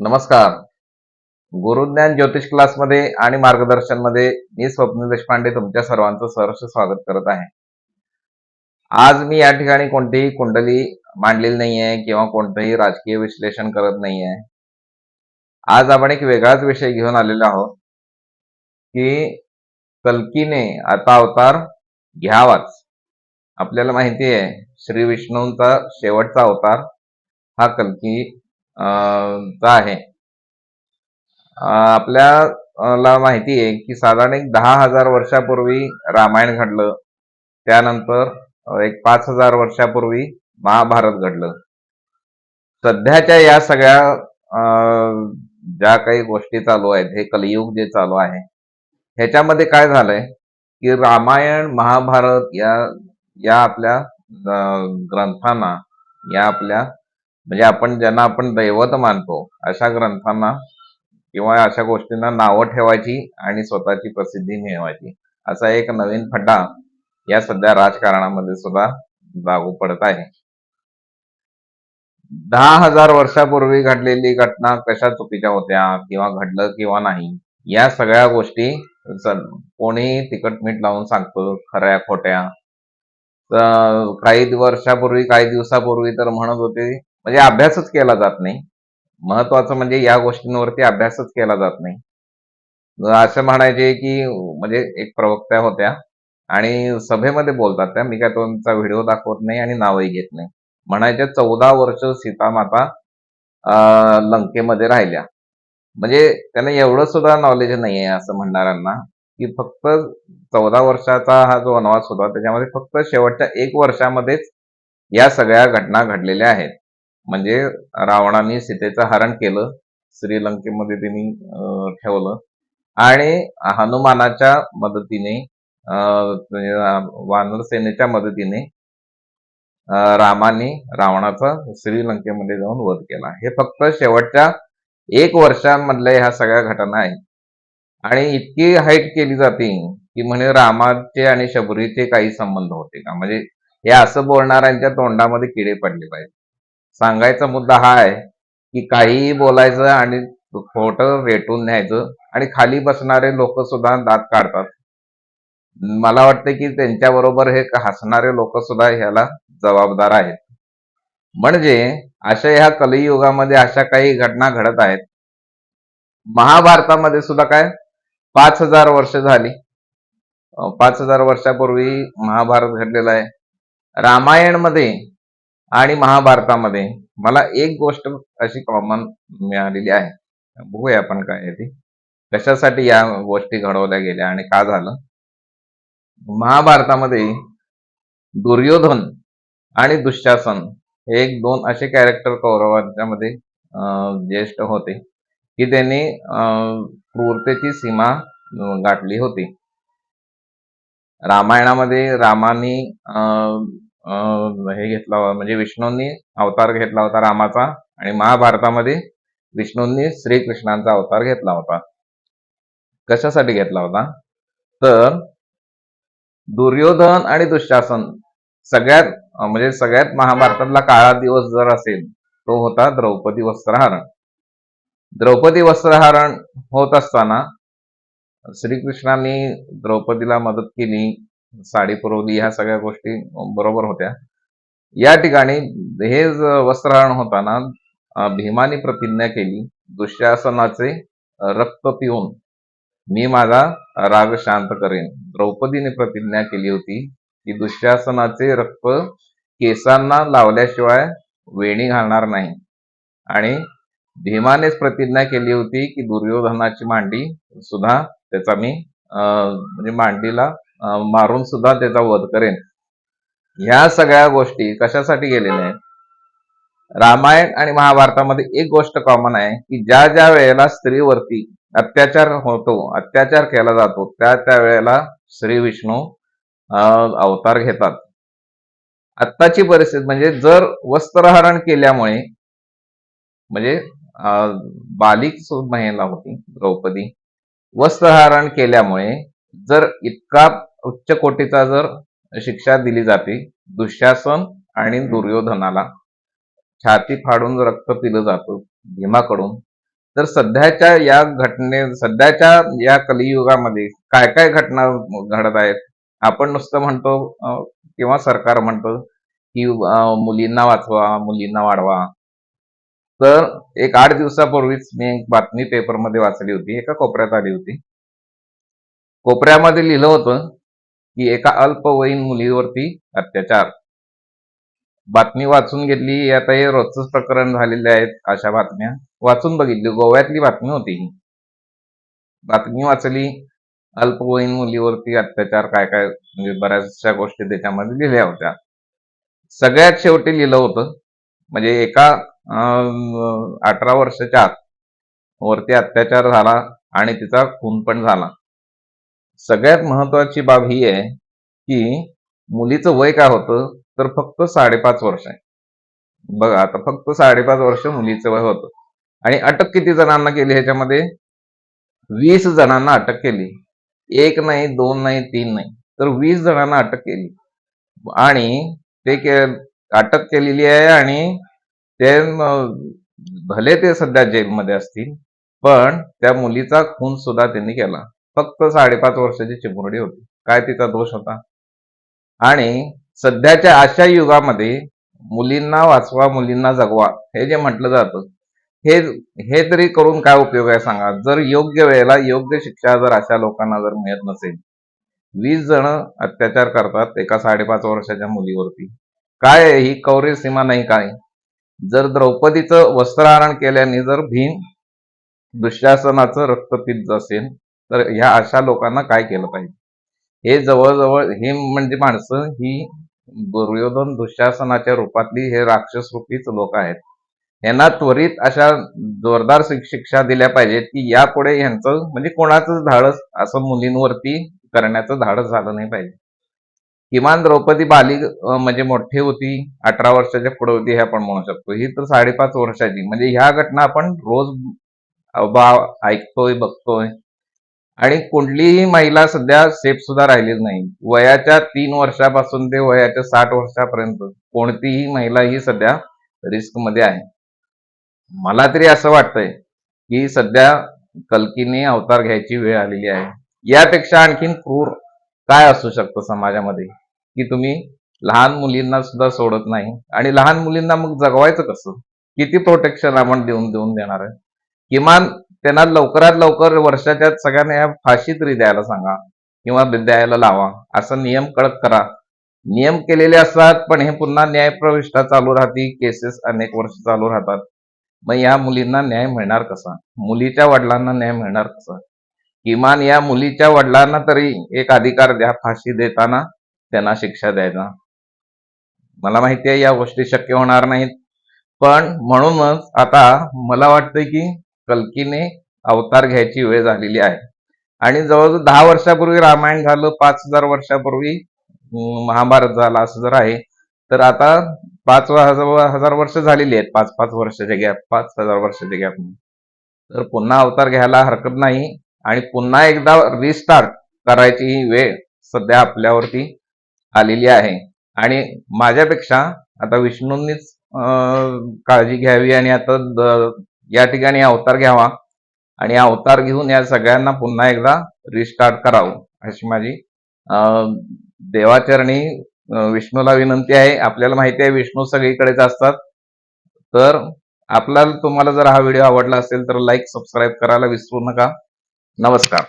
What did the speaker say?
नमस्कार. गुरुज्ञान ज्योतिष क्लासमध्ये आणि मार्गदर्शनमध्ये मी स्वप्न देशपांडे तुमच्या सर्वांचं सहर्ष स्वागत करत आहे. आज मी या ठिकाणी कोणतीही कुंडली मांडलेली नाही आहे किंवा कोणतंही राजकीय विश्लेषण करत नाही आहे आज आपण एक वेगळाच विषय घेऊन आलेलो आहोत की कल्कीने आता अवतार घ्यावाच. आपल्याला माहिती आहे श्री विष्णूंचा शेवटचा अवतार हा कल्की आहे. आपल्याला माहिती आहे की साधारण एक दहा हजार वर्षापूर्वी रामायण घडलं. त्यानंतर एक पाच हजार वर्षापूर्वी महाभारत घडलं. सध्याच्या या सगळ्या ज्या काही गोष्टी चालू आहेत हे कलियुग जे चालू आहे ह्याच्यामध्ये काय झालंय की रामायण महाभारत या या आपल्या ग्रंथांना या आपल्या म्हणजे आपण ज्यांना आपण दैवत मानतो अशा ग्रंथांना किंवा अशा गोष्टींना नावं ठेवायची आणि स्वतःची प्रसिद्धी मिळवायची असा एक नवीन फड्डा या सध्या राजकारणामध्ये सुद्धा लागू पडत आहे. दहा हजार वर्षापूर्वी घडलेली घटना कशा चुकीच्या होत्या किंवा घडलं किंवा नाही या सगळ्या गोष्टी कोणी तिकट मीठ लावून सांगतो खऱ्या खोट्या. तर काही वर्षापूर्वी काही दिवसापूर्वी तर म्हणत होते म्हणजे अभ्यासच केला जात नाही. महत्वाचं म्हणजे या गोष्टींवरती अभ्यासच केला जात नाही. असं म्हणायचे की म्हणजे एक प्रवक्त्या होत्या आणि सभेमध्ये बोलतात त्या मी काय तुमचा व्हिडिओ दाखवत नाही आणि नावही घेत नाही. म्हणायच्या चौदा वर्ष सीतामाता लंकेमध्ये राहिल्या. म्हणजे त्यांना एवढं सुद्धा नॉलेज नाही आहे असं म्हणणाऱ्यांना की फक्त चौदा वर्षाचा हा जो वनवास होता त्याच्यामध्ये फक्त शेवटच्या एक वर्षामध्येच या सगळ्या घटना घडलेल्या आहेत. म्हणजे रावणाने सीतेचं हरण केलं श्रीलंकेमध्ये त्यांनी ठेवलं. आणि हनुमानाच्या मदतीने अं, म्हणजे वानर सेनेच्या मदतीने रामाने रावणाचा श्रीलंकेमध्ये जाऊन वध केला. हे फक्त शेवटच्या एक वर्षांमधल्या ह्या सगळ्या घटना आहेत. आणि इतकी हाईट केली जाते की म्हणे रामाचे आणि शबरीचे काही संबंध होते का? म्हणजे हे असं बोलणाऱ्यांच्या तोंडामध्ये किडे पडले पाहिजे सांगायचा मुद्दा हा आहे की काहीही बोलायचं आणि खोटं रेटून न्यायचं आणि खाली बसणारे लोक सुद्धा दात काढतात. मला वाटतं की त्यांच्याबरोबर हे हसणारे लोक सुद्धा ह्याला जबाबदार आहेत. म्हणजे अशा ह्या कलियुगामध्ये अशा काही घटना घडत आहेत. महाभारतामध्ये सुद्धा काय? पाच हजार वर्ष झाली. पाच हजार वर्षापूर्वी महाभारत घडलेला आहे. रामायणमध्ये आणि महाभारतामध्ये मला एक गोष्ट अशी कॉमन मिळालेली आहे. बघूया आपण काय ती. कशासाठी या गोष्टी घडवल्या गेल्या आणि का झालं? महाभारतामध्ये दुर्योधन आणि दुःशासन हे एक दोन असे कॅरेक्टर कौरवांच्यामध्ये अं, ज्येष्ठ होते की त्यांनी अं, क्रूरतेची सीमा गाठली होती. रामायणामध्ये रामाने अं, हे घेतला होता म्हणजे विष्णूंनी अवतार घेतला होता रामाचा आणि महाभारतामध्ये विष्णूंनी श्रीकृष्णांचा अवतार घेतला होता. कशासाठी घेतला होता? तर दुर्योधन आणि दुःशासन सगळ्यात म्हणजे सगळ्यात महाभारतातला काळा दिवस जर असेल तो होता द्रौपदी वस्त्रहरण. द्रौपदी वस्त्रहरण होत असताना श्रीकृष्णांनी द्रौपदीला मदत केली साडी पुरवली ह्या सगळ्या गोष्टी बरोबर होत्या. या ठिकाणी हे वस्त्रहरण होताना भीमाने प्रतिज्ञा केली. दुःशासनाचे रक्त पिऊन मी माझा राग शांत करेन. द्रौपदीने प्रतिज्ञा केली होती की दुःशासनाचे रक्त केसांना लावल्याशिवाय वेणी घालणार नाही. आणि भीमानेच प्रतिज्ञा केली होती की दुर्योधनाची मांडी सुद्धा त्याचा मी म्हणजे मांडीला मारून सुद्धा त्याचा वध करेन. ह्या सगळ्या गोष्टी कशासाठी गेलेल्या आहेत? रामायण आणि महाभारतामध्ये एक गोष्ट कॉमन आहे की ज्या ज्या वेळेला स्त्रीवरती अत्याचार होतो अत्याचार केला जातो त्या त्या वेळेला श्री विष्णू अवतार घेतात. आत्ताची परिस्थिती म्हणजे जर वस्त्रहरण केल्यामुळे म्हणजे बालिक महिला होती द्रौपदी वस्त्रहरण केल्यामुळे जर इतका उच्च कोटीचा जर शिक्षा दिली जाते. दुःशासन आणि दुर्योधनाला छाती फाडून रक्त पिलं जातं भीमाकडून. तर सध्याच्या या घटने सध्याच्या या कलियुगामध्ये काय काय घटना घडत आहेत? आपण नुसतं म्हणतो किंवा सरकार म्हणतो की मुलींना वाचवा मुलींना वाढवा. तर एक आठ दिवसापूर्वीच मी एक बातमी पेपरमध्ये वाचली होती. एका कोपऱ्यात आली होती. कोपऱ्यामध्ये लिहिलं होतं की एका अल्पवयीन मुलीवरती अत्याचार. बातमी वाचून घेतली आता हे रोजच प्रकरण झालेले आहेत अशा बातम्या. वाचून बघितली गोव्यातली बातमी होती ही. बातमी वाचली अल्पवयीन मुलीवरती अत्याचार काय काय म्हणजे बऱ्याचशा गोष्टी त्याच्यामध्ये लिहिल्या होत्या. सगळ्यात शेवटी लिहिलं होतं म्हणजे एका अं, अठरा वर्षाच्या आत वरती अत्याचार झाला आणि तिचा खून पण झाला. सगळ्यात महत्वाची बाब ही आहे की मुलीचं वय काय होतं तर फक्त साडेपाच वर्ष आहे. बघा आता फक्त साडेपाच वर्ष मुलीचं वय होतं. आणि अटक किती जणांना केली ह्याच्यामध्ये? वीस जणांना अटक केली. एक नाही दोन नाही तीन नाही. तर वीस जणांना अटक केली. आणि ते के अटक केलेली आहे आणि ते भले ते सध्या जेलमध्ये असतील पण त्या मुलीचा खून सुद्धा त्यांनी केला. फक्त साडेपाच वर्षाची चिमुरडी होती. काय तिचा दोष होता? आणि सध्याच्या अशा युगामध्ये मुलींना वाचवा मुलींना जगवा हे जे म्हटलं जातं हे हे तरी करून काय उपयोग आहे सांगा? जर योग्य वेळेला योग्य शिक्षा जर अशा लोकांना जर मिळत नसेल वीस जण अत्याचार करतात एका साडेपाच वर्षाच्या मुलीवरती काय ही कौरी सीमा नाही काय? जर द्रौपदीचं वस्त्रहरण केल्याने जर भीम दुःशासनाचं रक्तपित असेल तर ह्या अशा लोकांना काय केलं पाहिजे? हे जवळजवळ हे म्हणजे माणसं ही दुर्योधन दुःशासनाच्या रूपातली हे राक्षस रूपीच लोक आहेत. यांना त्वरित अशा जोरदार शिक्षा दिल्या पाहिजेत की यापुढे यांचं म्हणजे कोणाचंच धाडस असं मुलींवरती करण्याचं धाडस झालं नाही पाहिजे. किमान द्रौपदी बाली म्हणजे मोठी होती अठरा वर्षाच्या पुढे होती हे आपण म्हणू शकतो. ही तर साडेपाच वर्षाची. म्हणजे ह्या घटना आपण रोज ऐकतोय बघतोय. आणि कुठलीही महिला सध्या सेफ सुद्धा राहिलेली नाही. वयाच्या तीन वर्षापासून ते वयाच्या साठ वर्षापर्यंत कोणतीही महिला ही सध्या रिस्कमध्ये आहे. मला तरी असं वाटतंय की सध्या कलकीने अवतार घ्यायची वेळ आलेली आहे. यापेक्षा आणखीन क्रूर काय असू शकतं समाजामध्ये? की तुम्ही लहान मुलींना सुद्धा सोडत नाही आणि लहान मुलींना मग जगवायचं कसं? किती प्रोटेक्शन आपण देऊन देऊन देणार आहे? किमान त्यांना लवकरात लवकर वर्षाच्या सगळ्यांना या फाशी तरी द्यायला सांगा किंवा द्यायला लावा. असा नियम कडक करा. नियम केलेले असतात पण हे पुन्हा न्यायप्रविष्ठा चालू राहते केसेस अनेक वर्ष चालू राहतात. मग या मुलींना न्याय मिळणार कसा? मुलीच्या वडिलांना न्याय मिळणार कसा? किमान या मुलीच्या वडिलांना तरी एक अधिकार द्या फाशी देताना त्यांना शिक्षा द्यायचा मला माहिती आहे या गोष्टी शक्य होणार नाहीत. पण म्हणूनच आता मला वाटतंय की कल्कीने अवतार घ्यायची वेळ झालेली आहे. आणि जवळजवळ दहा वर्षापूर्वी रामायण झालं पाच हजार वर्षापूर्वी महाभारत झाला असं जर आहे तर आता पाच हजार हजार वर्ष झालेली आहेत. पाच पाच वर्षाच्या गॅप पाच हजार वर्षाच्या गॅप तर पुन्हा अवतार घ्यायला हरकत नाही आणि पुन्हा एकदा रिस्टार्ट करायची ही वेळ सध्या आपल्यावरती आलेली आहे. आणि माझ्यापेक्षा आता विष्णूंनीच काळजी घ्यावी आणि आता या ठिकाणी अवतार घ्यावा. आणि अवतार घेऊन या सगळ्यांना पुन्हा एकदा रिस्टार्ट करावं. अशी माझी देवाचरणी विष्णूला विनंती आहे. आपल्याला माहिती आहे विष्णू सगळीकडेच असतात. तर आपल्याला तुम्हाला जर हा व्हिडिओ आवडला असेल तर लाईक सबस्क्राईब करायला विसरू नका. नमस्कार.